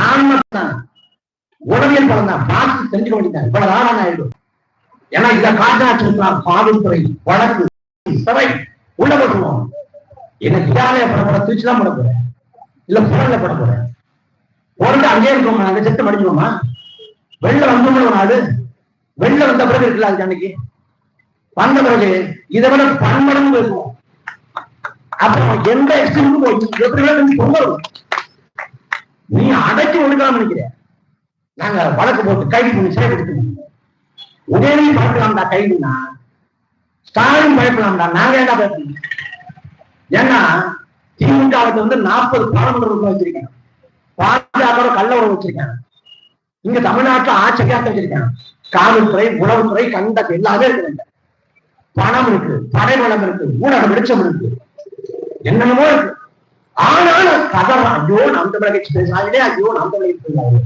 ஆன்மத்தான் உளவியல் பலம் தான் பார்த்து தெரிஞ்சுக்க வேண்டியதான் இவ்வளவு ஆளான ஆயிடும் ஏன்னா இத காட்டாச்சு காவல்துறை வழக்கு சிறை உள்ள போட்டுருவோம் என்ன விடாலய பட போற திருச்சி தான் பட போறேன் இல்ல புறல பட போறேன் போறது அங்கே இருக்கோமா அங்க செத்து மடிஞ்சுவோமா வெளில வந்தோம்ல நாடு வெளில வந்த பிறகு இருக்குல்ல அதுக்கு அன்னைக்கு? வந்த பிறகு இதை விட பன்மடங்கு இருக்கும் அப்புறம் எந்த எக்ஸ்ட்ரீமுக்கும் போய் எப்படி வேணும் பொங்கல் நீ அடைச்சி ஒடுக்கலாம் நினைக்கிற நாங்க வழக்கு போட்டு கைது பண்ணி சேர்த்து உதயநிதி பயப்படலாம்டா கைதுனா? ஸ்டாலின் பயப்படலாம்டா. நாங்க என்ன பயப்படணும்? ஏன்னா திமுகவுக்கு வந்து நாற்பது பாராளுமன்ற உறுப்பினர் வச்சிருக்கேன் பாஜக கள்ள உறவு வச்சிருக்காங்க. இங்க தமிழ்நாட்டுல ஆட்சிக்காக வச்சிருக்காங்க. காவல்துறை உளவுத்துறை கண்ட எல்லாமே இருக்கு. பணம் இருக்கு படைபலம் இருக்கு ஊடக வெளிச்சம் இருக்கு. என்னென்னமோ இருக்கு. ஆனாலும் கதறான் ஐயோ நம்ம தமிழக பேசாதே ஐயோ நம்ம தமிழக பேசாது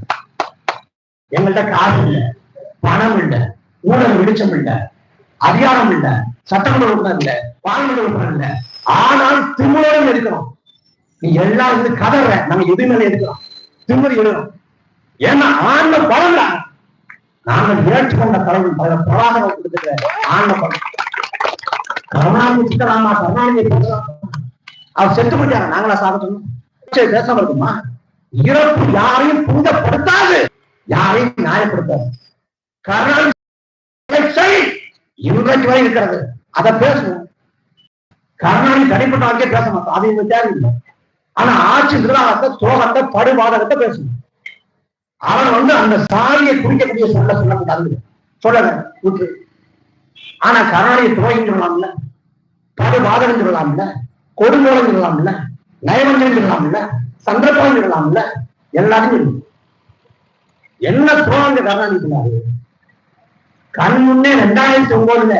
எங்கள்கிட்ட காசு இல்ல பணம் இல்ல ஊழல் வெளிச்சம் இல்ல அதிகாரம் இல்ல சட்டமன்ற உறுப்பினர் இல்ல பார்லிமெண்ட் உறுப்பினர் இல்ல. ஆனால் திமுறையும் எடுக்கிறோம் நீ எல்லாம் வந்து கதற நம்ம எதுவுமே எடுக்கிறோம் திமுறை எழுதுறோம் ஏன்னா ஆன்ம பலம் நாங்கள் ஏற்றுக்கொண்ட கடவுள் பல பிரவாகம் கொடுத்துருக்க ஆன்ம பலம் கருணாநிதி சித்தராமா கருணாநிதி அவர் செத்து போயிட்டாங்க நாங்களா சாப்பிட்டோம் சரி பேசாம இருக்குமா? இறப்பு யாரையும் புனிதப்படுத்தாது யாரையும் நியாயப்படுத்தாது. கருணாநிதி இன்றைக்கு வரை இருக்கிறது. அதை பேசுவோம். கருணாநிதி தனிப்பட்ட வாழ்க்கையை பேச மாட்டோம். அது எங்களுக்கு தேவையில்லை. ஆனா ஆட்சி நிர்வாகத்தை துரோகத்தை படுபாதகத்தை பேசணும் அவன் வந்து அந்த சாதியை குறிக்கக்கூடிய சொல்ல சொல்லக்கூடாது சொல்லல விட்டு ஆனா கருணாநிதி துரோகம் சொல்லலாம்ல படுபாதகம் சொல்லலாம்ல கொடுங்கோலம் சொல்லலாம்ல நயவஞ்சம் சொல்லலாம்ல சந்தர்ப்பம் சொல்லலாம்ல எல்லாத்தையும் என்ன சோழங்க கருணாநிதி சொன்னாரு கண் முன்னே ரெண்டாயிரத்தி ஒன்பதுல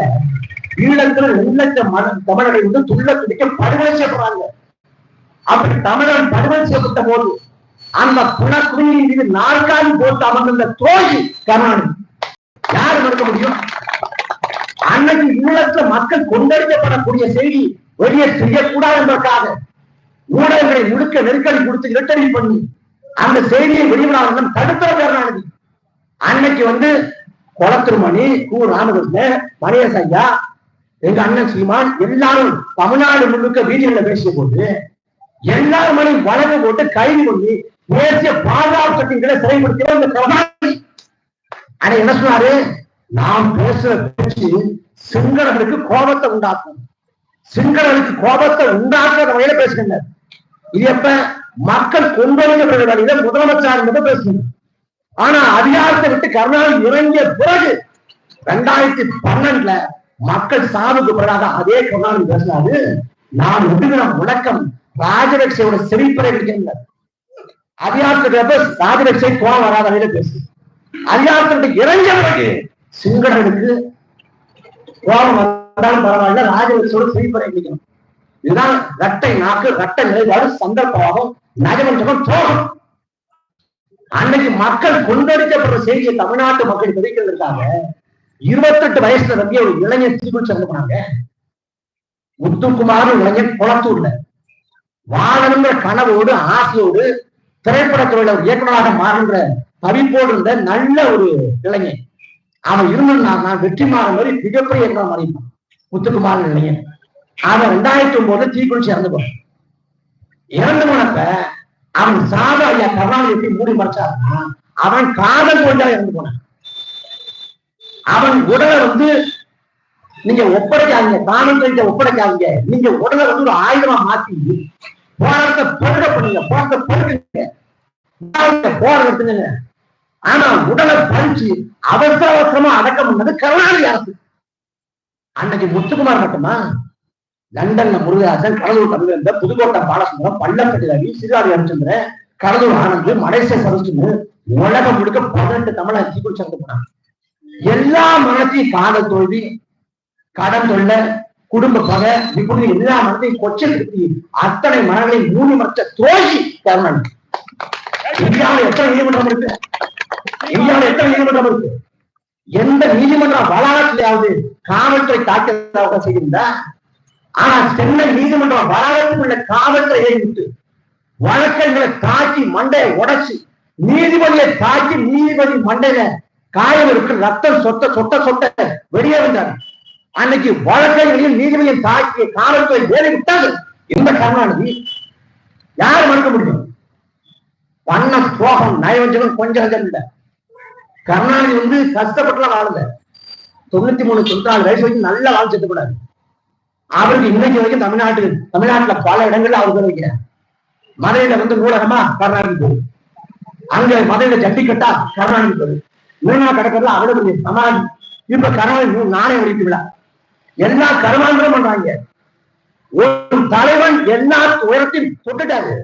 ஈழத்துல ரெண்டு லட்சம் தமிழரை வந்து துள்ள துடிக்க படுகொலை செய்யப்படுறாங்க. அப்படி தமிழன் படுகொலை செய்யப்பட்ட போது அந்த குணக்குடியின் மீது நாற்காலி போட்டு அமர்ந்த தோழி கருணாநிதி. யாரு மறுக்க முடியும்? அன்னைக்கு ஈழத்துல மக்கள் கொண்டடிக்கப்படக்கூடிய செய்தி வெளியே செய்யக்கூடாது என்பதற்காக ஊடகங்களை முழுக்க நெருக்கடி கொடுத்து இரட்டடி பண்ணி அந்த செய்தியை வெளிவிடாமல் தடுத்த கருணாநிதி அன்னைக்கு வந்து குளத்திருமணி கு. ராமகிருஷ்ணன் மணியஸ் ஐயா எங்க அண்ணன் சீமான் எல்லாரும் தமிழ்நாடு முழுக்க வீதிகளில் பேசிய போது எல்லாருமே வழக்கு போட்டு கைது பண்ணி தேசிய பாதுகாப்பு சட்டங்களை சிறைப்படுத்திய அந்த கருணாநிதி ஆனா என்ன சொன்னாரு? நாம் பேசுற பேச்சு சிங்களர்களுக்கு கோபத்தை உண்டாக்கும். சிங்களர்களுக்கு கோபத்தை உண்டாக்குற வகையில பேசுகின்ற. இது எப்ப மக்கள் கொண்டு வழியில முதலமைச்சர் மட்டும் பேசுங்க ஆனா அதிகாரத்தை விட்டு கருணாநிதி இறங்கிய பிறகு ரெண்டாயிரத்தி பன்னெண்டுல மக்கள் சாவுக்கு பிறகாக அதே கருணாநிதி பேசினாரு. நான் விடுகிற முழக்கம் ராஜபக்சேயோட செழிப்பறை இருக்கின்ற அதிகாரத்துக்கு ராஜபக்சே கோபம் வராத வகையில பேசு அதிகாரத்தை இறங்கிய பிறகு சிங்களர்களுக்கு கோபம் வந்தாலும் பரவாயில்ல ராஜபக்சோட செழிப்பறை இருக்கணும்? இதுதான் ரட்டை நாக்கு ரட்ட நிலைப்பாடு சந்தர்ப்பமாகும் நகமன்றமும் தோகம் அன்னைக்கு மக்கள் கொண்டடிக்கப்படுற செய்தியை தமிழ்நாட்டு மக்கள் விதைக்கிறதுக்காக இருபத்தெட்டு வயசுல நம்பிய ஒரு இளைஞர் தீக்குள் சேர்ந்து போனாங்க. முத்துக்குமார் இளைஞர் குளத்தூர்ல. வாழணுங்கிற கனவோடு ஆசையோடு திரைப்படத்துறையில ஒரு இயக்குநராக மாறுன்ற தவிப்போடு இருந்த நல்ல ஒரு இளைஞன். அவன் இருந்தான்னா வெற்றி மாற மாதிரி மிகப்பெரிய இயக்குனர் மாறிப்பான் முத்துக்குமார் இளைஞன் அவன் ரெண்டாயிரத்தி ஒன்பதுல தீக்குள் சேர்ந்து போறான். இறந்து போனப்ப அவன் சாத ஐயா கருணாநிதி எப்படி மூடி மறைச்சாருன்னா அவன் காதல் கொண்டா இறந்து போனான். அவன் உடலை வந்து நீங்க ஒப்படைக்காதீங்க காவல்துறையிட்ட ஒப்படைக்காதீங்க. நீங்க உடலை வந்து ஒரு ஆயுதமா மாத்தி போராட்டத்தை பருக பண்ணுங்க போராட்ட பருகுங்க போராட்டத்துங்க ஆனா உடலை பறிச்சு அவசர அவசரமா அடக்கம் பண்ணது கருணாநிதி அரசு. அன்னைக்கு முத்துக்குமார் மட்டுமா? லண்டன்ல முருகதாசன் கடலூர் தமிழர் புதுக்கோட்டை பாலசுந்தரம் பள்ளப்பட்டி ரவி சிறுவாடி ஹரிச்சந்திரன் கடலூர் ஆனந்த் மலேசிய சரஸ்வரன் உலகம் முழுக்க பதினெட்டு தமிழ் அஞ்சு சேர்ந்து போனாங்க. எல்லா மனத்தையும் காதல் தோல்வி கடன் தொல்ல குடும்ப பகை இப்படி எல்லா மனத்தையும் கொச்சப்படுத்தி அத்தனை மனங்களை மூணு மரத்த தோல்வி கருணன் இந்தியாவில் எத்தனை நீதிமன்றம் இருக்கு? இந்தியாவில் எத்தனை நீதிமன்றம் இருக்கு? எந்த நீதிமன்ற வளாகத்திலேயாவது காவல்துறை தாக்கல் செய்திருந்தா ஆனா சென்னை நீதிமன்றம் உள்ள காவல்துறை விட்டு வழக்கங்களை தாக்கி மண்டையை உடைச்சு நீதிபதியை தாக்கி நீதிபதி மண்டையில காயம் இருக்கு ரத்தம் சொட்ட சொட்ட சொட்ட வெளியே வந்தாரு. அன்னைக்கு வழக்கறிஞரையும் நீதிபதியும் தாக்கி காவல்துறை வேலை விட்டாங்க இந்த கருணாநிதி யார் மறுக்க முடியும்? பண்ண போகம் நயவஞ்சகம் கொஞ்சம் கொஞ்சம் கருணாநிதி வந்து கஷ்டப்பட்டுலாம் வாழல. தொண்ணூத்தி மூணு தொண்ணூத்தி நாலு வயசு வரைக்கும் நல்லா வாழ்ந்துட்டு கூடாது அவருக்கு இன்னைக்கு வரைக்கும் தமிழ்நாட்டு தமிழ்நாட்டுல பல இடங்கள்ல அவருக்கு வைக்கிறார் மதுரையில வந்து நூலகமா கருணாநிதி போகுது அங்க மதுரையில ஜல்லிக்கட்டா கருணாநிதி போகுது மீனா கடற்கரை அவ்வளவு சமாதி இப்ப கருணாநிதி நானே ஒழித்து விழா. எல்லா கருமாந்திரம் பண்றாங்க ஒரு தலைவன் எல்லா உயரத்தையும் தொட்டுட்டாரு.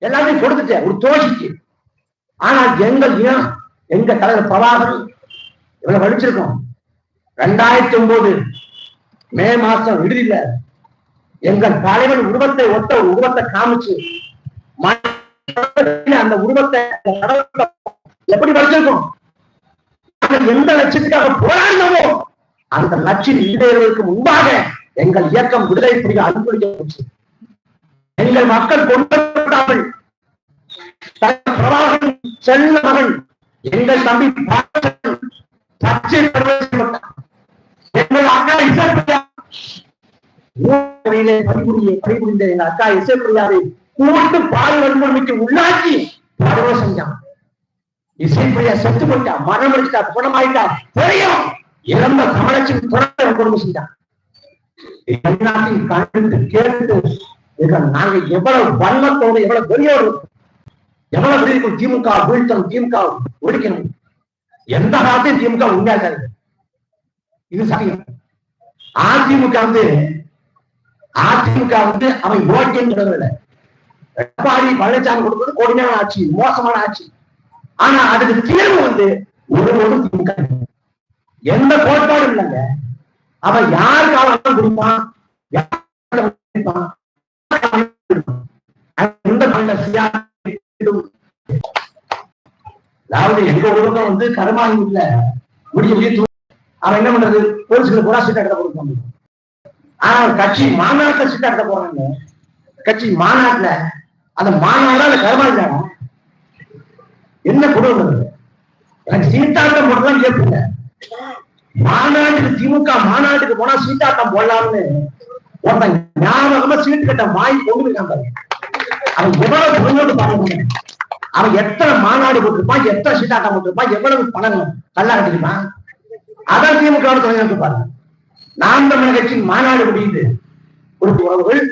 எல்லாத்தையும் கொடுத்துட்டாரு. ஒரு தோஷிக்கு. ஆனா எங்கள் ஏன் எங்க தலைவர் பிரபாகர் இவ்வளவு படிச்சிருக்கோம் ரெண்டாயிரத்தி ஒன்பது மே மாசம் விடுதியில எங்கள் தலைவன் உருவத்தை ஒத்த ஒரு உருவத்தை காமிச்சு அந்த உருவத்தை எப்படி படிச்சிருக்கோம் எந்த லட்சத்துக்காக போராடினோமோ அந்த லட்சியம் ஈடேறுவதற்கு முன்பாக எங்கள் இயக்கம் விடுதலை புரிய அனுப்பிச்சு எங்கள் மக்கள் கொண்டு செல்ல மகன் எங்கள் தம்பி எங்கள் அக்கா இசைப்பிரியாவிலே பணிபுரிய பணிபுரிந்த எங்க அக்கா இசைப்பிரியாவை கூட்டு பால் வன்முறைக்கு உள்ளாக்கி பரவ செஞ்சான் இசைப்பிரியா செத்து போயிட்டா மரணம் அடிச்சிட்டா குணமாயிட்டா தெரியும் இறந்த தமிழச்சின் குழந்தை கொடுமை செஞ்சான் எல்லாத்தையும் கண்டு கேட்டு நாங்க எவ்வளவு வன்மத்தோடு எவ்வளவு பெரியவர்கள் எவ்வளவு பெரிய இருக்கும் திமுக வீழ்த்தணும் திமுக ஒழிக்கணும் எந்த காலத்தையும் திமுக உண்டாக்காது இது சத்தியம். அதிமுக வந்து அதிமுக வந்து அவன் யோக்கியம் எடப்பாடி பழனிசாமி கொடுத்தது கொடுமையான ஆட்சி மோசமான ஆட்சி. ஆனா அதுக்கு தீர்வு வந்து ஒருவரும் திமுக. எந்த கோட்பாடும் இல்லைங்க. அவன் யாருக்கு அவன் குடிப்பான் யாருக்கு அவன் குடிப்பான். அவன் எந்த மண்ணில சுயாதீனம் அதாவது எங்க குடும்பம் வந்து கருமாதி இல்ல. முடிய அவன் என்ன பண்றது? போலீஸ்களை கூட சீட்டை எடுத்த கொடுக்க ஆனா கட்சி மாநாட்டுல சீட்டை எடுத்த போறாங்க. கட்சி மாநாட்டுல அந்த மாநாடா அந்த கருமாதி என்ன கொடுமை எனக்கு சீட்டாட்டம் போடலாம் கேட்பீங்க மாநாட்டுக்கு திமுக மாநாட்டுக்கு போனா சீட்டாட்டம் போடலாம்னு ஒருத்தன் ஞாபகமா சீட்டு கட்ட வாங்கி கொண்டு போயிருக்கான் அவன் எவ்வளவு பாருங்க. அவன் எத்தனை மாநாடு போட்டிருப்பான் எத்தனை சீட்டாட்டம் போட்டிருப்பான் எவ்வளவு பணம் கல்லா கட்டிருப்பான் அதான் திமுக வோட தொலைநோக்கு பாருங்க. நாம் தமிழக கட்சியின் மாநாடு முடியுது ஒரு உறவுகள்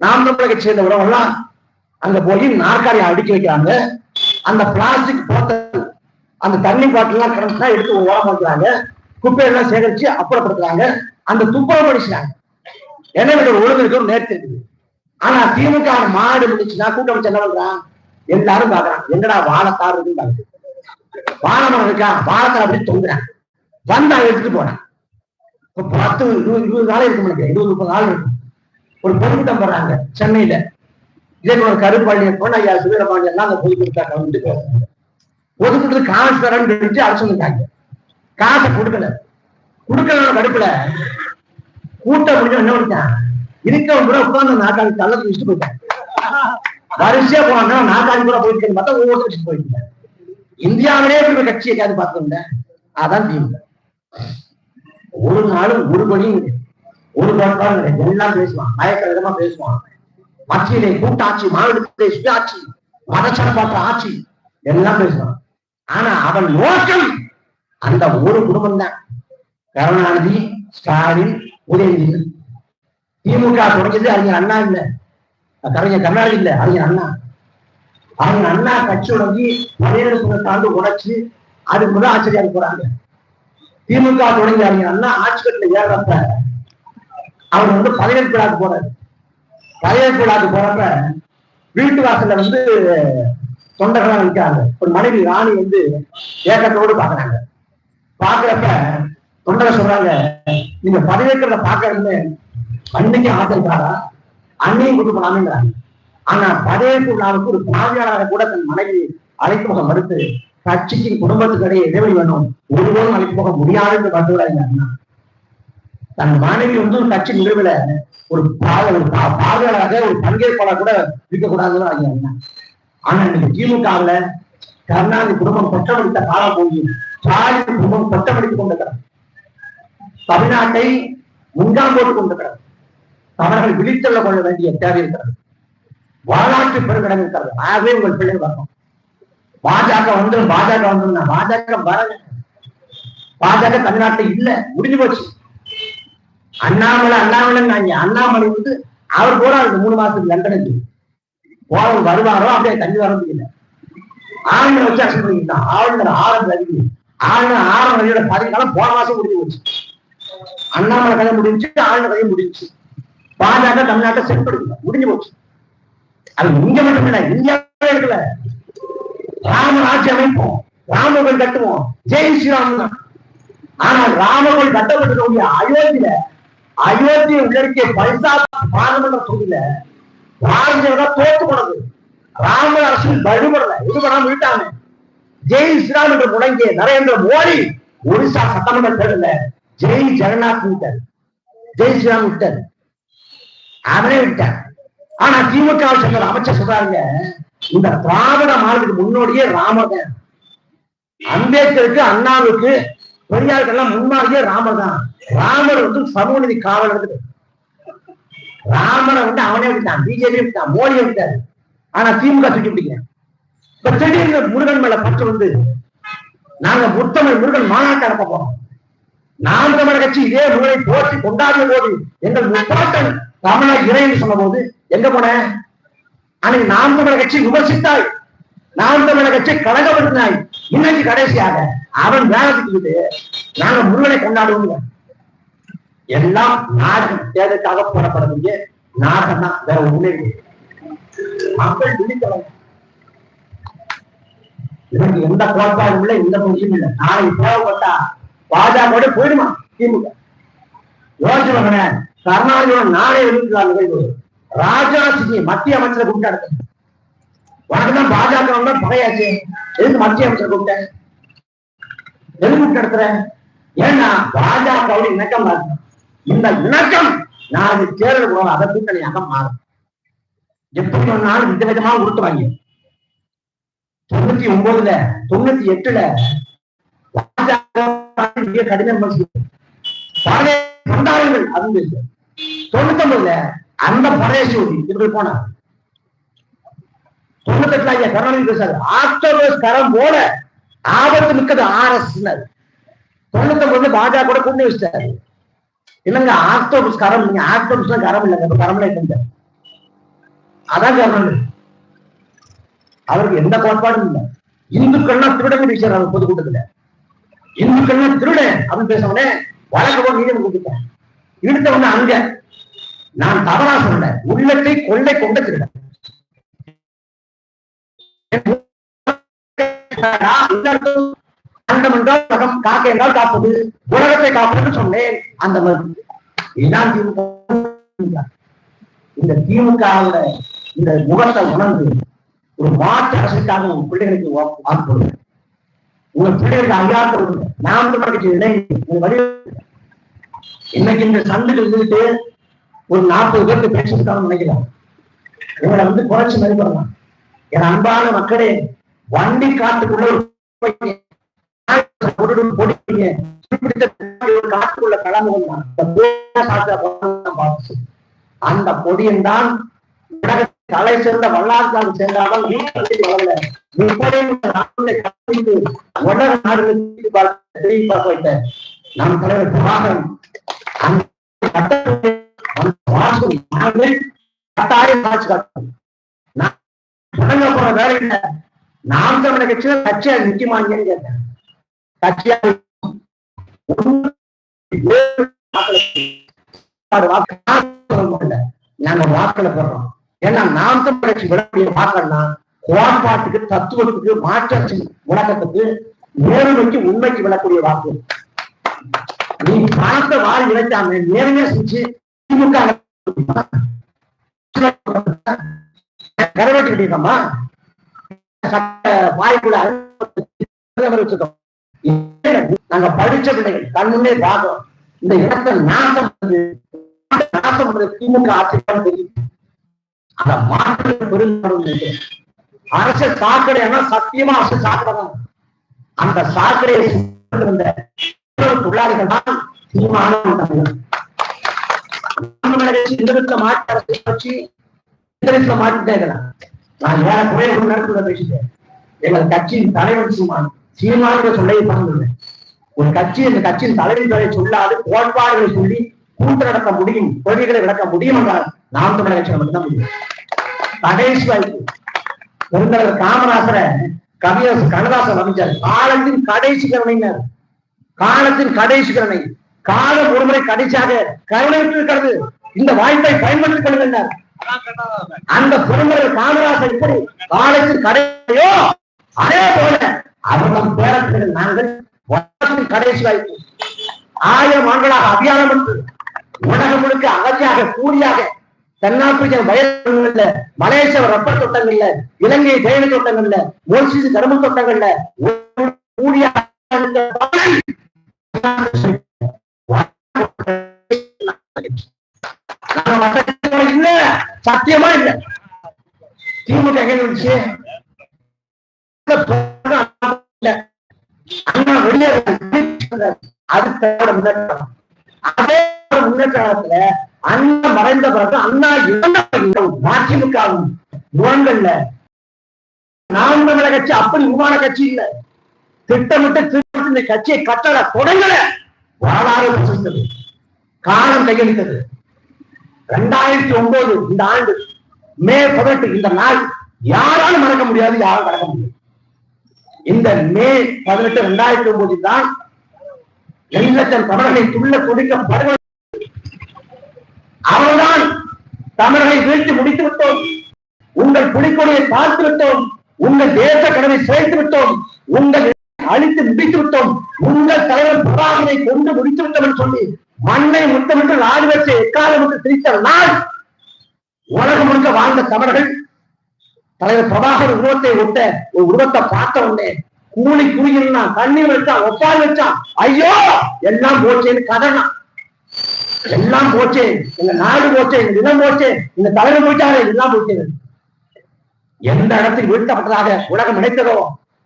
நாம் தமிழக கட்சி சேர்ந்த உறவெல்லாம் அங்க போய் நாற்காலியை அடுக்கி வைக்கிறாங்க. அந்த பிளாஸ்டிக் போத்தல் அந்த தண்ணி பாட்டில் எல்லாம் கிடந்துனா எடுத்து ஓரம் வைக்கிறாங்க. குப்பையெல்லாம் சேகரிச்சு அப்புறப்படுத்துறாங்க. அந்த துப்புரவு படிச்சுறாங்க என்ன ஒழுங்கு இருக்கு நேர்த்து இருக்குது ஆனா திமுக மாடு முடிச்சுன்னா கூட்டம் என்ன பண்றான்? எல்லாரும் பாக்குறான் எங்கடா வாழைத்தார் இருக்குன்னு வாழை இருக்கா? வாழத்தார் அப்படின்னு தொங்குறான் வந்தா எடுத்துட்டு போறான் இப்ப பத்து இருபது இருபது நாள் இருக்கும் நினைக்கிறேன் இருபது முப்பது நாள் இருக்கும். ஒரு பொதுக்கூட்டம் போடுறாங்க சென்னையில. இதே போல ஒரு கருப்பாண்டியன் பொண்ணு ஐயா சுவீரபாண்டியன் எல்லாம் அந்த பொதுக்கூட்டத்தை கலந்துட்டு பேசுறாங்க பொதுக்கூட்டத்துக்கு காசு தரேன்னு தெரிஞ்சு அரசு வந்துட்டாங்க. காசை கொடுக்கல. கொடுக்கல கடுப்புல. கூட்டம் முடிஞ்ச என்ன பண்ணிட்டான்? இருக்கவங்க கூட உட்கார்ந்து நாட்டாளி தள்ளத்துக்கு வச்சுட்டு வரிசையா போனாங்க நான் காஞ்சி கூட போயிருக்கேன்னு பார்த்தா ஒவ்வொருத்தர் கட்சி போயிருக்கேன் இந்தியாவிலே ஒரு கட்சி எங்கேயாவது பார்த்துருந்தேன் அதான் திமுக ஒரு நாளும் ஒரு பணியும் ஒரு கோட்பாடும் எல்லாம் பேசுவான். மயக்க பேசுவான். மத்தியிலே கூட்டாட்சி மாநிலத்திலே சுயாட்சி மதச்சார்பாற்ற ஆட்சி. எல்லாம் பேசுவான். ஆனா அவன் நோக்கம் அந்த ஒரு குடும்பம் தான். கருணாநிதி ஸ்டாலின் உதயநிதி. திமுக தொடங்கியது அறிஞர் அண்ணா இல்ல. கலைஞர் கண்ணாடி இல்ல அறிஞர் அண்ணா. அவங்க அண்ணா கட்சி உடஞ்சி பழைய தாண்டு உடைச்சு அதுக்கு முதல் ஆச்சரியம் போறாங்க. திமுக தொடங்கி அறிஞர் அண்ணா ஆட்சி கட்டில ஏறப்ப அவர் வந்து பதினெட்டு விழாக்கு போறாரு. பதினெட்டு விழாக்கு போறப்ப வீட்டு வாசல்ல வந்து தொண்டர்களா நிற்கிறாங்க ஒரு மனைவி ராணி வந்து ஏக்கத்தோடு பாக்குறாங்க. பாக்குறப்ப தொண்டரை சொல்றாங்க நீங்க பதவியேற்கிறத பாக்குறதுன்னு அன்னைக்கு ஆசைக்காரா அன்னையும் கூட்டு போனாங்கிறாங்க ஆனா பதவியேற்பு விழாவுக்கு ஒரு பார்வையாளரை கூட தன் மனைவி அழைத்து போக மறுத்து கட்சிக்கு குடும்பத்துக்கு இடையே இடைவெளி வேணும். ஒருபோதும் அழைத்து போக முடியாது என்று பார்த்துக்கிறாங்க தன் மனைவி வந்து ஒரு கட்சி நிறுவல ஒரு பார்வையாளராக ஒரு பங்கேற்பாளர் கூட இருக்கக்கூடாதுன்னு ஐயா ஆனா இன்னைக்கு திமுகவுல கருணாநிதி குடும்பம் கொட்டமடித்த காலம் போய் ஸ்டாலின் குடும்பம் கொட்டமடித்துக் கொண்டிருக்கிறது தமிழ்நாட்டை முன்காம் போட்டுக் கொண்டிருக்கிறது அவர்கள் விழித்துள்ள கொள்ள வேண்டிய தேவை இருக்கிறது. வரலாற்று பெருமிடம் இருக்கிறது. ஆகவே உங்கள் பிள்ளை வரணும். பாஜக வந்து பாஜக வந்து பாஜக வரல. பாஜக தமிழ்நாட்டில் இல்ல. முடிஞ்சு போச்சு. அண்ணாமலை அண்ணாமலை அண்ணாமலை வந்து அவர் கூட போறாரு மூணு மாசத்துக்கு லண்டனுக்கு போறவர் வருவாரோ அப்படியே தண்ணி வரது இல்லை ஆளுநர் வச்சு அக்ஷன் பண்ணிக்கிட்டான் ஆளுநர் ஆரம்ப ரவி ஆளுநர் ஆரம்ப பதவி காலம் போன மாசம் முடிஞ்சு போச்சு. அண்ணாமலை கதை முடிஞ்சு ஆளுநர் கதை முடிஞ்சு பாஜக தமிழ்நாட்டை செப்படுத்தல முடிஞ்சு போச்சு. அது இங்க மட்டும் இல்ல இந்தியாவே இருக்கல. ராமர் ஆட்சி அமைப்போம். ராமர்கள் கட்டுவோம். ஜெய் ஸ்ரீராம் தான். ஆனால் ராமர்கள் கட்டப்பட்டிருக்கக்கூடிய அயோத்தியில அயோத்தியை உள்ளடக்கிய பைசா பாராளுமன்ற தொகுதியில பாரதிய தோத்து போனது ராமர் அரசு வழிபடல இது பண்ணாம விட்டாங்க ஜெய் ஸ்ரீராம் என்று முடங்கிய நரேந்திர மோடி ஒடிசா சட்டமன்ற தேர்தல ஜெய் ஜெகநாத் விட்டார். ஜெய் ஸ்ரீராம் விட்டார். அவனே விட்டார். ஆனா திமுக வை அமைச்சர் சொல்றாங்க இந்த திராவிட மாநிலத்துக்கு முன்னோடியே ராமர் தான். அம்பேத்கருக்கு அண்ணாவுக்கு பெரியாருக்கெல்லாம் முன்னாடியே ராமர் தான். ராமர் வந்து சமூகநீதி காவலர் ராமரை வந்து அவனே விட்டான் பிஜேபி விட்டான் மோடியை விட்டாரு. ஆனா திமுக தூக்கி பிடிக்கிறேன் இப்ப திடீர்னு முருகன் மேல பற்று வந்து நாங்க முத்தமிழ் முருகன் மாநாட்டை நடத்த போறோம் நாம் தமிழர் கட்சி இதே முருகனை போற்றி கொண்டாடிய போது எங்கள் முப்பாட்டன் தமிழா இறைன்னு சொன்ன போது எங்க போன? அன்னைக்கு நாம் தமிழக கட்சி விமர்சித்தாய் நாம் தமிழக கட்சி கழகப்படுத்தினாய் இன்னைக்கு கடைசியாக அவன் வேலை நாங்க முருகனை கொண்டாடுவோம் எல்லாம் நாடகம் தேவைக்காக போடப்படக்கூடிய நாடகம் தான் வேற ஒண்ணு மக்கள் விழித்தவங்க எனக்கு எந்த கோட்பாடும் இல்லை எந்த முடியும் இல்லை. நாளை தேவைப்பட்டா பாஜக போயிடுமா திமுக. யோசனை கருணாநிதியோட நாளே இருக்கிறார் நிகழ்வு ராஜா சிங் மத்திய அமைச்சரை கூப்பிட்டு நடத்த பாஜக வந்தா பகையாச்சு. எதுக்கு மத்திய அமைச்சர் கூப்பிட்டேன் எது கூப்பிட்டு ஏன்னா பாஜகவுடைய இணக்கம் இந்த இணக்கம் நாளைக்கு தேர்தல் போக அதை கூட்டணியாக மாறும். எப்படி வேணாலும் வித விதமா உருட்டுவாங்க. தொண்ணூத்தி ஒன்பதுல தொண்ணூத்தி எட்டுல பாஜக மிக கடின பழைய அது தொண்ணூத்தி அந்த பரேஸ்வரி இவர்கள் போனார். தொண்ணூத்தெட்டுல ஐயா கருணாநிதி பேசாரு ஆக்டோபஸ் கரம் போல ஆபத்து மிக்கது ஆர் எஸ் தொண்ணூத்தி பாஜக கூட கூட்டி வச்சிட்டாரு. இல்லைங்க ஆக்டோபஸ் கரம் நீங்க ஆக்டோபஸ் கரம் இல்லைங்க இப்ப கரம்ல இல்லை. அதான் கருணாநிதி. அவருக்கு எந்த கோட்பாடும் இல்லை. இந்துக்கள்னா திருடன் பேசுறாரு பொதுக்கூட்டத்துல. இந்துக்கள்னா திருடன் அப்படின்னு பேசவுடனே வழக்கு நீதிமன்றம் நீதி இழுத்தவன உடனே அங்க நான் தவறா சொல்ல உள்ளத்தை கொள்ளை கொண்ட திருடன். என்றால் உலகம் காக்க என்றால் காப்பது உலகத்தை காப்பதுன்னு சொன்னேன். அந்த மாதிரி திமுக இந்த திமுகவுல இந்த முகத்தை உணர்ந்து ஒரு மாற்று அரசுக்காக உங்க பிள்ளைகளுக்கு வாக்கு கொடுங்க. உங்க பிள்ளைகளுக்கு அதிகாரத்தை கொடுங்க. நாம் கட்சி இணைந்து உங்க வழி இன்னைக்கு இந்த சந்துக்கு இருந்துட்டு ஒரு நாற்பது பேருக்கு பேசிருக்காங்கன்னு நினைக்கிறேன். இவங்களை வந்து குறைச்சு மதிப்பிடலாம் என் அன்பான மக்களே வண்டி காட்டுக்குள்ள காட்டுக்குள்ள கலந்து அந்த பொடியன் தான் தலை சேர்ந்த வல்லாக்காக சேர்ந்தாலும் வீட்டில் வளரல நம் தலைவர் பிரபாகரன் கட்டாயம் காட்டணும் போற வேலையில நாம் தமிழக கட்சியில கட்சியா நிக்குமாங்கன்னு கேட்டேன் கட்சியா நாங்க வாக்குல போடுறோம் ஏன்னா நாம் தமிழ் கட்சி விடக்கூடிய வாக்கள்னா கோட்பாட்டுக்கு தத்துவத்துக்கு மாற்றத்தின் விளக்கத்துக்கு நேர்மைக்கு உண்மைக்கு விடக்கூடிய வாக்கு நீ பணத்தை வாரி இழைக்காம நேரமே செஞ்சு திமுக நிறைவேற்றிக்கிட்டீங்கம்மா வாய்ப்புல நாங்க படிச்ச பிள்ளைகள் கண் முன்னே பார்க்கிறோம் இந்த இடத்தை நாசம் நாசம் திமுக ஆட்சி தெரியும். அந்த மாற்று பெருநாடு அரசு சாக்கடைன்னா சத்தியமா அரசு சாக்கடை அந்த சாக்கடையை தொழிலாளிகள் தான் தீர்மானம் இந்த விதத்துல மாற்றி அரசு வச்சு இந்த விதத்துல நான் வேற குறைய ஒரு நேரத்துல பேசிட்டேன். எங்கள் கட்சியின் தலைவர் சீமான் சீமான சொல்லை பகிர்ந்துள்ளேன் ஒரு கட்சி இந்த கட்சியின் தலைவர்களை சொல்லாது கோட்பாடுகளை சொல்லி கூட்டு நடத்த முடியும் கொள்கைகளை விளக்க முடியும் என்றால் நாம் தமிழக கட்சியில் மட்டும்தான் முடியும். கடைசி வாய்ப்பு பெருந்தலைவர் காமராசரை கவியரசு கண்ணதாசன் அமைச்சார். காலத்தின் கடைசி கருணையினர். காலத்தின் கடைசி கருணை காலம் ஒருமுறை கடைசியாக கருணை இருக்கிறது. இந்த வாய்ப்பை பயன்படுத்திக் கொள்ளுங்கள் அந்த பெருந்தலைவர் காமராசர் இப்படி காலத்தின் கடைசியோ அதே போல அவர்கள் பேரத்தில் நாங்கள் உலகத்தின் கடைசி வாய்ப்பு. ஆயிரம் ஆண்டுகளாக அபியானம் என்று உலகம் முழுக்க அகதியாக கூலியாக தென்னாப்பிரிக்க வயல்ல மலேசிய ரப்பர் தோட்டங்கள்ல இலங்கை தேயிலை தோட்டங்கள்ல மோசிசு கரும்பு தோட்டங்கள்ல கூலியாக இல்ல சத்தியமா இல்ல திமுக எங்க இருந்துச்சு அதே முன்னேற்றத்துல அண்ணா மறைந்த பிறகு அண்ணா அதிமுகவும் முகங்கள்ல நாம் தமிழக கட்சி அப்படி உருவான கட்சி இல்ல. திட்டமிட்டு திட்டமிட்டு இந்த கட்சியை கட்டட தொடங்கல. வரலாறு பிரசரித்தது காலம் கையளித்தது. ரெண்டாயிரத்தி ஒன்பது இந்த ஆண்டு மே பதினெட்டு இந்த நாள் யாராலும் மறக்க முடியாது யாரும் மறக்க முடியாது. இந்த மே பதினெட்டு ரெண்டாயிரத்தி ஒன்பது தான் ரெண்டு தமிழர்களை துள்ள துடிக்க படுகொலை அவர்தான் தமிழரை வீழ்த்தி முடித்து விட்டோம். உங்கள் புலிக்கொடியை பார்த்து விட்டோம். உங்கள் தேச கடனை சேர்த்து விட்டோம். உங்கள் அழித்து முடித்து விட்டோம் உங்கள் தலைவர் பிரபாகரை கொண்டு முடித்து விட்டோம் சொல்லி மண்ணை முத்தமிட்டு நாடு வச்ச எக்காலம் என்று திரித்த நாள் உலகம் முழுக்க வாழ்ந்த தமிழர்கள். தலைவர் பிரபாகர் உருவத்தை விட்ட ஒரு உருவத்தை பார்த்த உடனே கூலி குறுகினா தண்ணீர் வச்சான் ஒப்பால் வச்சான் ஐயோ எல்லாம் போச்சேன்னு கதனா எல்லாம் போச்சே எங்க நாடு போச்சே எங்க நிலம் போச்சே எங்க தலைவர் போயிட்டாரு எல்லாம் போச்சே. எந்த இடத்தில் வீழ்த்தப்பட்டதாக உலகம் நினைத்ததோ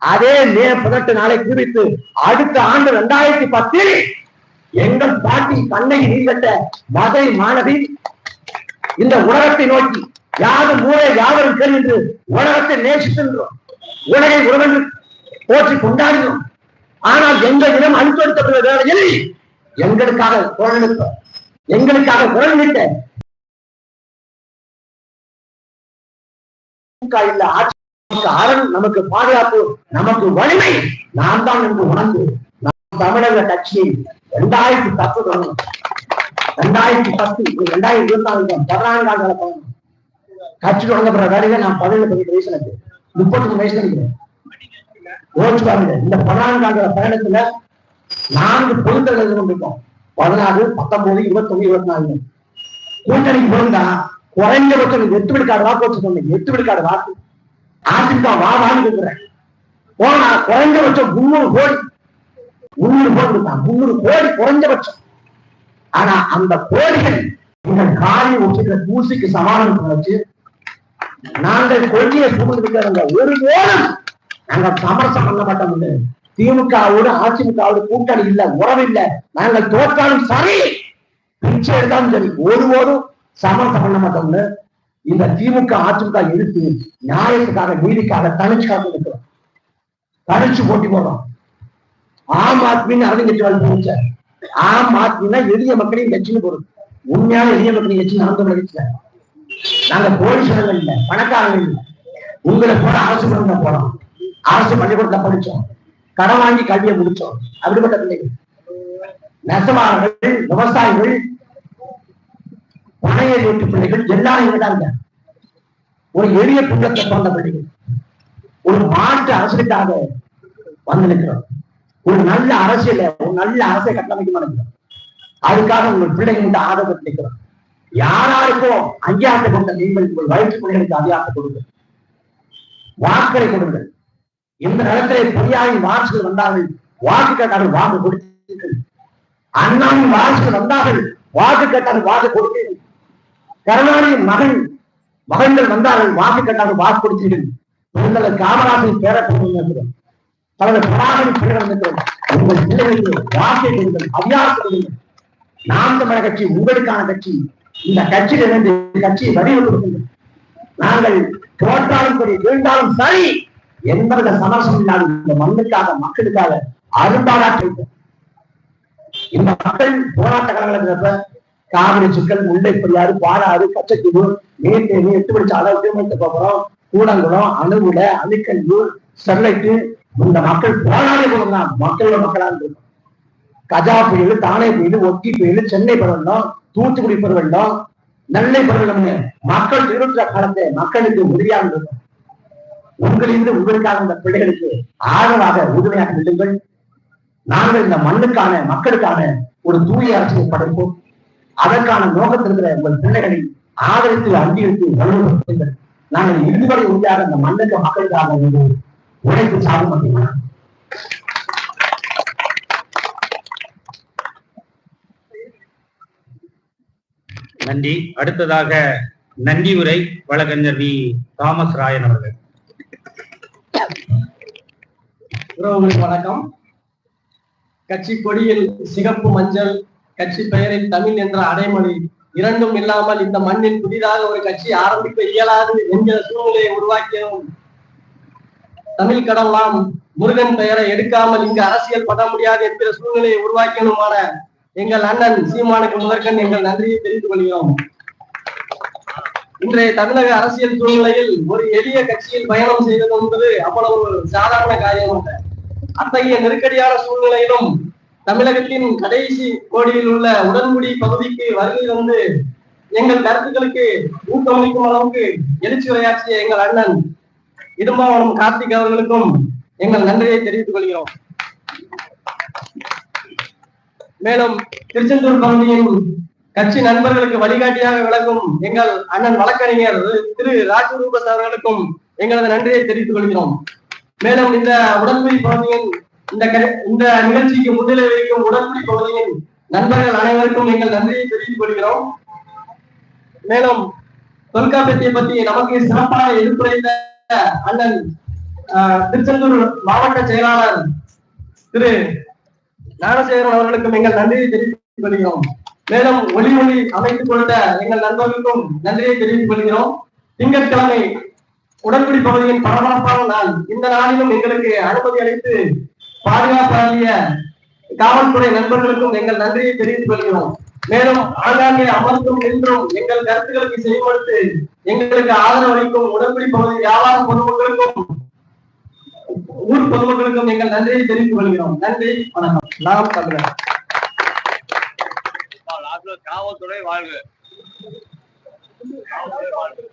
அதே மே பதினெட்டு நாளை குறித்து அடுத்த ஆண்டு இரண்டாயிரத்தி பத்தில் எங்கள் பாட்டி கண்ணை நீங்கட்ட மதை மாணவி இந்த உலகத்தை நோக்கி யாரும் மூளை யாவரும் கேள் என்று உலகத்தை நேசிக்கின்றோம் உலகை உறவன் போற்றி கொண்டாடினோம். ஆனால் எங்கள் இனம் அனுசரிக்கப்பட்ட வேளையில் எங்களுக்காக குரல் நிற்க எங்களுக்காக குரல் நிட்ட. இல்ல ஆட்சி நமக்கு அரண் நமக்கு பாதுகாப்பு நமக்கு வலிமை. நான் தான் என்று உணர்ந்து நாம் தமிழக கட்சியை இரண்டாயிரத்தி பத்து தொடங்கும். ரெண்டாயிரத்தி பத்து ரெண்டாயிரத்தி இருபத்தி நாலு பதினான்கு ஆண்டு பயணம் கட்சி தொடங்கப்படுற வேலையில நான் பதினேழு பதினெட்டு வயசுல இருக்கு. முப்பத்தி மூணு வயசுல இருக்கிறேன் யோசிச்சு பாருங்க இந்த பதினான்கு ஆண்டு பயணத்துல நான்கு பொதுத்தேர்தல் கொண்டிருக்கோம். பதினாறு பத்தொன்பது இருபத்தி இருபத்தி நாலு கூட்டணிக்கு போயிருந்தா குறைஞ்சபட்சம் எட்டு விழுக்காடு வாக்கு வச்சு சொன்னீங்க எட்டு விழுக்காடு வாக்கு. அதிமுக வா வான்னு கேட்கிறேன் போனா குறைஞ்சபட்சம் முன்னூறு கோடி. முன்னூறு கோடி கொடுத்தான் முன்னூறு கோடி குறைஞ்சபட்சம் ஆனா அந்த கோடிகள் இந்த காலி வச்சுக்கிற தூசிக்கு சமாளம் வச்சு நாங்கள் கொள்கையை சுமந்திருக்கிறவங்க ஒரு போதும் நாங்கள் சமரசம் பண்ண மாட்டோம் திமுகவோடு அதிமுகவோடு கூட்டணி இல்ல உறவு இல்ல. நாங்கள் தோற்றாலும் சரி பிச்சை எடுத்தாலும் சரி ஒருபோதும் சமரசம் பண்ண மாட்டோம்னு இந்த திமுக அதிமுக எடுத்து நியாயத்துக்காக நீதிக்காக தனிச்சுக்காக இருக்கிறோம் தனிச்சு போட்டி போடுறோம். ஆம் ஆத்மின்னு அரவிந்த் கெஜ்ரிவால் போச்சார் ஆம் ஆத்மினா எளிய மக்களையும் கட்சின்னு போடுது உண்மையான எளிய மக்களின் கட்சி நாம் தமிழ் நாங்க கோடீஸ்வரங்கள் இல்ல பணக்காரங்க இல்ல. உங்களை போல அரசு குடும்ப போறோம். அரசு பள்ளிக்கூடத்தை படிச்சோம். கடன் வாங்கி கல்வியை முடிச்சோம். அப்படிப்பட்ட பிள்ளைகள். நெசவாளர்கள் விவசாயிகள் பழைய வீட்டு பிள்ளைகள் எல்லாரும் இங்கதாங்க ஒரு எளிய புள்ளத்தை பிறந்த பிள்ளைகள். ஒரு மாற்று அரசுக்காக வந்து நிற்கிறோம். ஒரு நல்ல அரசியல ஒரு நல்ல அரசை கட்டமைக்க நினைக்கிறோம் அதுக்காக உங்கள் பிள்ளைங்க ஆதரவு நிற்கிறோம் யாராருக்கும் அங்கீகாரத்தை கொண்ட நீங்கள் உங்கள் வயிற்று பிள்ளைகளுக்கு அதிகாரத்தை கொடுங்க வாக்களை கொடுங்கள். இந்த நிலத்திலே பெரியாரின் வாரிசுகள் வந்தார்கள். வாக்கு கேட்டார்கள் வாக்கு கொடுத்தீர்கள். அண்ணாவின் வாரிசுகள் வந்தார்கள். வாக்கு கேட்டார்கள் வாக்கு கொடுத்தீர்கள். கருணாநிதியின் மகன் மகன்கள் வந்தார்கள் வாக்கு கேட்டார்கள் வாக்கு கொடுத்தீர்கள். பெருந்தலைவர் காமராஜின் பேர தலைவர் பராமரி உங்கள் பிள்ளைகளுக்கு வாக்கை கொடுங்கள் அபியாசம் கொடுங்கள். நாம் தமிழக கட்சி உங்களுக்கான கட்சி. இந்த கட்சியிலிருந்து கட்சியை வடிவம் நாங்கள் தோற்றாலும் சரி வீழ்ந்தாலும் சரி எந்தவித சமரசம் இல்லாத இந்த மண்ணுக்காக மக்களுக்காக அரும்பாடாற்றிருக்கோம் இந்த மக்கள் போராட்ட காலங்கிறப்ப காவிரி சிக்கல் முல்லை பெரியாறு பாலாறு கச்சத்தீவு நீர்த்தேனி எட்டு படிச்ச அளவுக்கு போகிறோம் கூடங்குளம் அணுகுல அணுக்கல்லூர் ஸ்டெர்லைட்டு. இந்த மக்கள் போராடி போகலாம் மக்களோட மக்களா இருக்கும். கஜா புயல் தானே புயல் ஒட்டி புயல் சென்னை பருவம் தூத்துக்குடி பருவம் நெல்லை பருவம்னு மக்கள் திருவிழா காலத்தை மக்களுக்கு உதவியாக இருக்கும். உங்களிலிருந்து உங்களுக்காக இந்த பிள்ளைகளுக்கு ஆதரவாக உறுதுணையாக நில்லுங்கள். நாங்கள் இந்த மண்ணுக்கான மக்களுக்கான ஒரு தூய அரசியல் படைப்போம். அதற்கான நோக்கத்தில் இருக்கிற உங்கள் பிள்ளைகளை ஆதரித்து அங்கீகரித்து வலுப்படுத்துங்கள். நாங்கள் இதுவரை உறுதியாக இந்த மண்ணுக்கு மக்களுக்காக ஒரு உழைப்பு சாதம் அப்படின்னா. நன்றி. அடுத்ததாக நன்றி உரை வழக்கறிஞர் வி. தாமஸ் ராயன் அவர்கள். உறவுகளுக்கு வணக்கம். கட்சி கொடியில் சிகப்பு மஞ்சள் கட்சி பெயரில் தமிழ் என்ற அடைமொழி இரண்டும் இல்லாமல் இந்த மண்ணில் புதிதாக ஒரு கட்சி ஆரம்பிக்க இயலாது என்கிற சூழ்நிலையை உருவாக்கியதும் தமிழ் கடவுளாம் முருகன் பெயரை எடுக்காமல் இங்கு அரசியல் பண்ண முடியாது என்கிற சூழ்நிலையை உருவாக்கியதுமான எங்கள் அண்ணன் சீமானுக்கு முதற்கண் எங்கள் நன்றியை தெரிவித்துக் கொள்கிறோம். இன்றைய தமிழக அரசியல் சூழ்நிலையில் ஒரு எளிய கட்சியில் பயணம் செய்வது என்பது அவ்வளவு சாதாரண காரியம் அல்ல அத்தகைய நெருக்கடியான சூழ்நிலையிலும் தமிழகத்தின் கடைசி கோடியில் உள்ள உடன்குடி பகுதிக்கு வருகை வந்து எங்கள் கருத்துக்களுக்கு ஊக்கமளிக்கும் அளவுக்கு எழுச்சி உரையாற்றிய எங்கள் அண்ணன் இடும்பாவனம் கார்த்திக் அவர்களுக்கும் எங்கள் நன்றியை தெரிவித்துக் கொள்கிறோம். மேலும் திருச்செந்தூர் பகுதியின் கட்சி நண்பர்களுக்கு வழிகாட்டியாக விளங்கும் எங்கள் அண்ணன் வழக்கறிஞர் திரு ராஜரூபஸ் அவர்களுக்கும் எங்களது நன்றியை தெரிவித்துக் கொள்கிறோம். மேலும் இந்த உடன்குடி பகுதியின் இந்த க- இந்த நிகழ்ச்சிக்கு முன்னிலை வைக்கும் உடன்குடி பகுதியின் நண்பர்கள் அனைவருக்கும் எங்கள் நன்றியை தெரிவித்துக் கொள்கிறோம். மேலும் தொல்காப்பியத்தை பற்றி நமக்கு சிறப்பான எடுத்துரைத்த அண்ணன் திருச்செந்தூர் மாவட்ட செயலாளர் திரு ஞானசேகரன் அவர்களுக்கும் எங்கள் நன்றியை தெரிவித்துக் கொள்கிறோம். மேலும் ஒளி ஒளி அமைத்துக் கொடுத்த எங்கள் நண்பர்களுக்கும் நன்றியை தெரிவித்துக் கொள்கிறோம். திங்கட்கிழமை உடன்குடி பகுதியின் பரபரப்பான நாள். இந்த நாளிலும் எங்களுக்கு அனுமதி அளித்து பாதுகாப்பு அளிய காவல்துறை நண்பர்களுக்கும் எங்கள் நன்றியை தெரிவித்துக் கொள்கிறோம். மேலும் ஆங்காங்கே அமர்ந்தும் நின்றும் எங்கள் கருத்துக்களுக்கு செயல்படுத்தி எங்களுக்கு ஆதரவு அளிக்கும் உடன்குடி பகுதி வியாபார பொதுமக்களுக்கும் ஊர் பொதுமக்களுக்கும் எங்கள் நன்றியை தெரிவித்துக் கொள்கிறோம். நன்றி வணக்கம். நாம் தமிழர் காவல்துறை வாழ்க. வாழ்க.